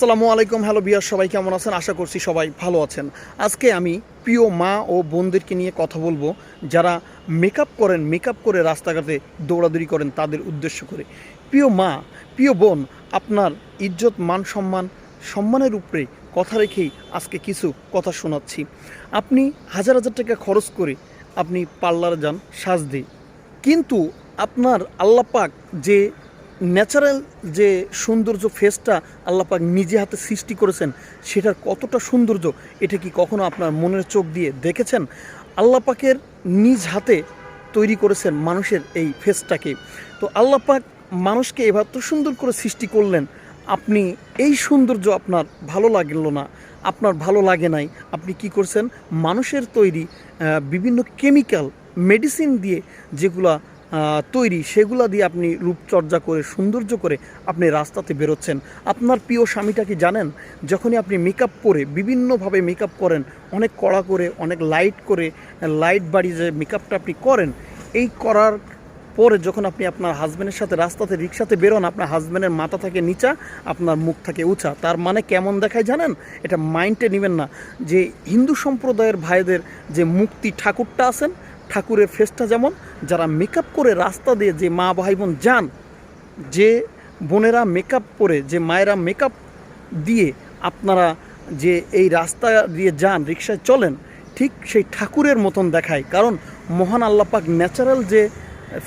আসসালামু আলাইকুম, হ্যালো বিয়ার সবাই কেমন আছেন? আশা করছি সবাই ভালো আছেন। আজকে আমি প্রিয় মা ও বোনদেরকে নিয়ে কথা বলব। যারা মেকআপ করেন মেকআপ করে রাস্তাঘাটে দৌড়াদৌড়ি করেন, তাদের উদ্দেশ্য করে। প্রিয় মা, প্রিয় বোন, আপনার ইজ্জত, মান সম্মান, সম্মানের উপরে কথা রেখেই আজকে কিছু কথা শোনাচ্ছি। আপনি হাজার হাজার টাকা খরচ করে আপনি পার্লারে যান সাজ দিয়ে কিন্তু আপনার আল্লাপাক যে ন্যাচারাল যে সৌন্দর্য ফেসটা আল্লাপাক নিজে হাতে সৃষ্টি করেছেন, সেটার কতটা সৌন্দর্য, এটা কি কখনো আপনার মনের চোখ দিয়ে দেখেছেন? আল্লাপাকের নিজ হাতে তৈরি করেছেন মানুষের এই ফেসটাকে। তো আল্লাপাক মানুষকে এবার তো সুন্দর করে সৃষ্টি করলেন, আপনি এই সৌন্দর্য আপনার ভালো লাগল না, আপনার ভালো লাগে নাই, আপনি কি করছেন? মানুষের তৈরি বিভিন্ন কেমিক্যাল, মেডিসিন দিয়ে যেগুলা তৈরি, সেগুলা দিয়ে আপনি রূপচর্চা করে, সৌন্দর্য করে আপনি রাস্তাতে বেরোচ্ছেন। আপনার প্রিয় স্বামীটা কি জানেন? যখনই আপনি মেকআপ করে বিভিন্নভাবে মেকআপ করেন, অনেক কড়া করে, অনেক লাইট করে লাইট বাড়িয়ে যে মেকআপটা আপনি করেন, এই করার পরে যখন আপনি আপনার হাজব্যান্ডের সাথে রাস্তাতে, রিক্সাতে বেরোন, আপনার হাজব্যান্ডের মাথা থাকে নিচা, আপনার মুখ থাকে উঁচা। তার মানে কেমন দেখায় জানেন? এটা মাইন্ডে নেবেন না। যে হিন্দু সম্প্রদায়ের ভাইদের যে মুক্তি ঠাকুরটা আছেন ঠাকুরের ফেসটা যেমন, যারা মেকআপ করে রাস্তা দিয়ে যে মা ভাই বোন যান, যে বোনেরা মেকআপ করে, যে মায়েরা মেকআপ দিয়ে আপনারা যে এই রাস্তা দিয়ে যান, রিক্সায় চলেন, ঠিক সেই ঠাকুরের মতন দেখায়। কারণ মহান আল্লাপাক ন্যাচারাল যে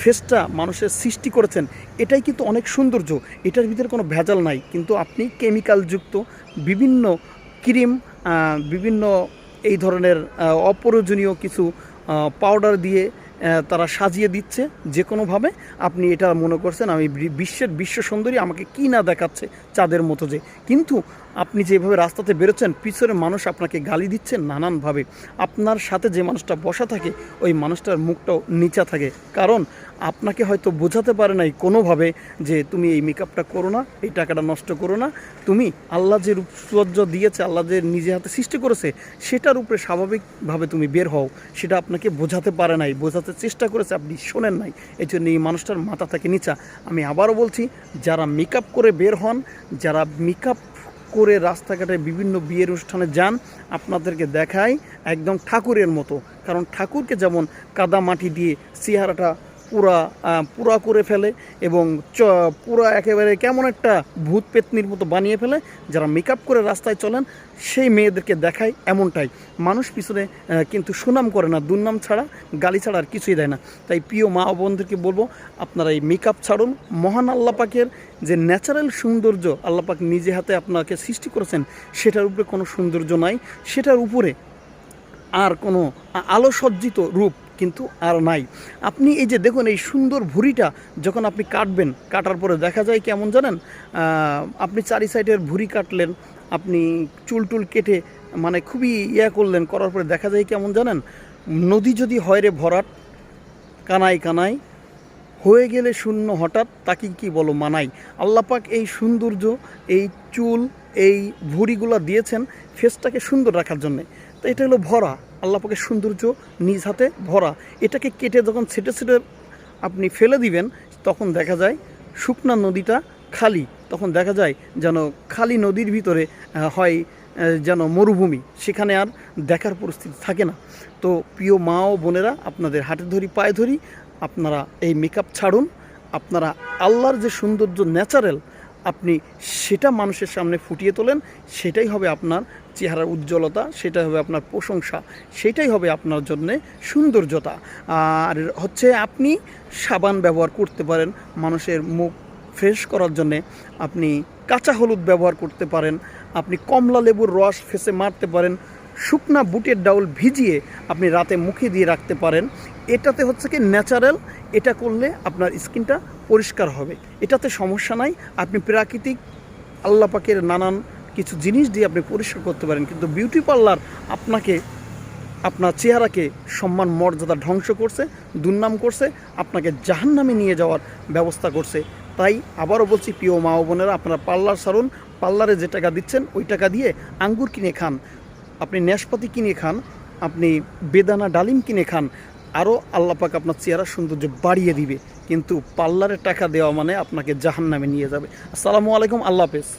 ফেসটা মানুষের সৃষ্টি করেছেন, এটাই কিন্তু অনেক সৌন্দর্য। এটার ভিতরে কোনো ভেজাল নাই। কিন্তু আপনি কেমিক্যালযুক্ত বিভিন্ন ক্রিম বিভিন্ন এই ধরনের অপ্রয়োজনীয় কিছু পাউডার দিয়ে তারা সাজিয়ে দিচ্ছে যে কোনোভাবে আপনি এটা মনে করছেন, আমি বিশ্বের বিশ্ব সুন্দরী আমাকে কী না দেখাচ্ছে চাঁদের মতো যে। কিন্তু আপনি যেভাবে রাস্তাতে বেরোচ্ছেন, পিছনে মানুষ আপনাকে গালি দিচ্ছে নানানভাবে। আপনার সাথে যে মানুষটা বসা থাকে, ওই মানুষটার মুখটাও নিচা থাকে। কারণ আপনাকে হয়তো বোঝাতে পারে নাই কোনোভাবে যে তুমি এই মেকআপটা করো না, এই টাকাটা নষ্ট করো না। তুমি আল্লাহ যে রূপসজ্জ দিয়েছে, আল্লাহ যে নিজে হাতে সৃষ্টি করেছে, সেটার উপরে স্বাভাবিকভাবে তুমি বের হও। সেটা আপনাকে বোঝাতে পারে নাই, বোঝাতে চেষ্টা করেছে, আপনি শোনেন নাই। এই জন্য এই মানুষটার মাথা থাকে নিচা। আমি আবারও বলছি, যারা মেকআপ করে বের হন, যারা মেকআপ করে রাস্তাঘাটে বিভিন্ন বিয়ের অনুষ্ঠানে যান, আপনাদেরকে দেখায় একদম ঠাকুরের মতো। কারণ ঠাকুরকে যেমন কাদা মাটি দিয়ে চেহারাটা পুরা পুরা করে ফেলে এবং চ, পুরা একেবারে কেমন একটা ভূত পেতনির মতো বানিয়ে ফেলে, যারা মেকআপ করে রাস্তায় চলেন, সেই মেয়েদেরকে দেখায় এমনটাই। মানুষ পিছনে কিন্তু সুনাম করে না, দুর্নাম ছাড়া, গালি ছাড়া আর কিছুই দেয় না। তাই প্রিয় মা বোনদেরকে বলব, আপনারা এই মেকআপ ছাড়ুন। মহান আল্লাপাকের যে ন্যাচারাল সৌন্দর্য আল্লাপাক নিজে হাতে আপনাকে সৃষ্টি করেছেন, সেটার উপরে কোনো সৌন্দর্য নাই। সেটার উপরে আর কোনো আলোসজ্জিত রূপ কিন্তু আর নাই। আপনি এই যে দেখুন, এই সুন্দর ভুঁড়িটা যখন আপনি কাটবেন, কাটার পরে দেখা যায় কেমন জানেন? আপনি চারি সাইডের ভুঁড়ি কাটলেন, আপনি চুল টুল কেটে মানে খুবই ইয়া করলেন, করার পরে দেখা যায় কেমন জানেন? নদী যদি হয় রে ভরাট, কানায় কানায়, হয়ে গেলে শূন্য হঠাৎ, তাকে কি বলো মানাই আল্লাপাক এই সৌন্দর্য, এই চুল, এই ভুঁড়িগুলো দিয়েছেন, ফেসটাকে সুন্দর রাখার জন্যে। তো এটা হলো ভরা। আল্লাপাকের সৌন্দর্য নিজ হাতে ভরা। এটাকে কেটে যখন ছেটে ছেটে আপনি ফেলে দিবেন, তখন দেখা যায় শুকনা নদীটা খালি। তখন দেখা যায় যেন খালি নদীর ভিতরে হয় যেন মরুভূমি। সেখানে আর দেখার পরিস্থিতি থাকে না। তো প্রিয় মা ও বোনেরা, আপনাদের হাতে ধরি, পায়ে ধরি, আপনারা এই মেকআপ ছাড়ুন। আপনারা আল্লাহর যে সৌন্দর্য ন্যাচারাল আপনি সেটা মানুষের সামনে ফুটিয়ে তোলেন। সেটাই হবে আপনার চেহারার উজ্জ্বলতা সেটাই হবে আপনার প্রশংসা, সেটাই হবে আপনার জন্য সৌন্দর্যতা। আর হচ্ছে আপনি সাবান ব্যবহার করতে পারেন, মানুষের মুখ ফ্রেশ করার জন্যে আপনি কাঁচা হলুদ ব্যবহার করতে পারেন, আপনি কমলা লেবুর রস ফেসে মারতে পারেন, শুকনা বুটের ডাউল ভিজিয়ে আপনি রাতে মুখে দিয়ে রাখতে পারেন। এটাতে হচ্ছে কি ন্যাচারাল, এটা করলে আপনার স্কিনটা পরিষ্কার হবে। এটাতে সমস্যা নাই, আপনি প্রাকৃতিক আল্লাপাকের নানান কিছু জিনিস দিয়ে আপনি পরিষ্কার করতে পারেন, কিন্তু বিউটি পার্লার আপনাকে, আপনার চেহারাকে সম্মান, মর্যাদা ধ্বংস করছে, দুর্নাম করছে, আপনাকে জাহান্নামে নিয়ে যাওয়ার ব্যবস্থা করছে। তাই আবারও বলছি, প্রিয় মা বোনেরা, আপনারা পার্লার সারুন পার্লারে যে টাকা দিচ্ছেন, ওই টাকা দিয়ে আঙ্গুর কিনে খান, আপনি ন্যাশপাতি কিনে খান, আপনি বেদানা ডালিম কিনে খান, আরও আল্লাপাক আপনার চেহারা সৌন্দর্য বাড়িয়ে দিবে। কিন্তু পার্লারে টাকা দেওয়া মানে আপনাকে জাহান্নামে নিয়ে যাবে। আসসালামু আলাইকুম, আল্লাহ হাফেজ।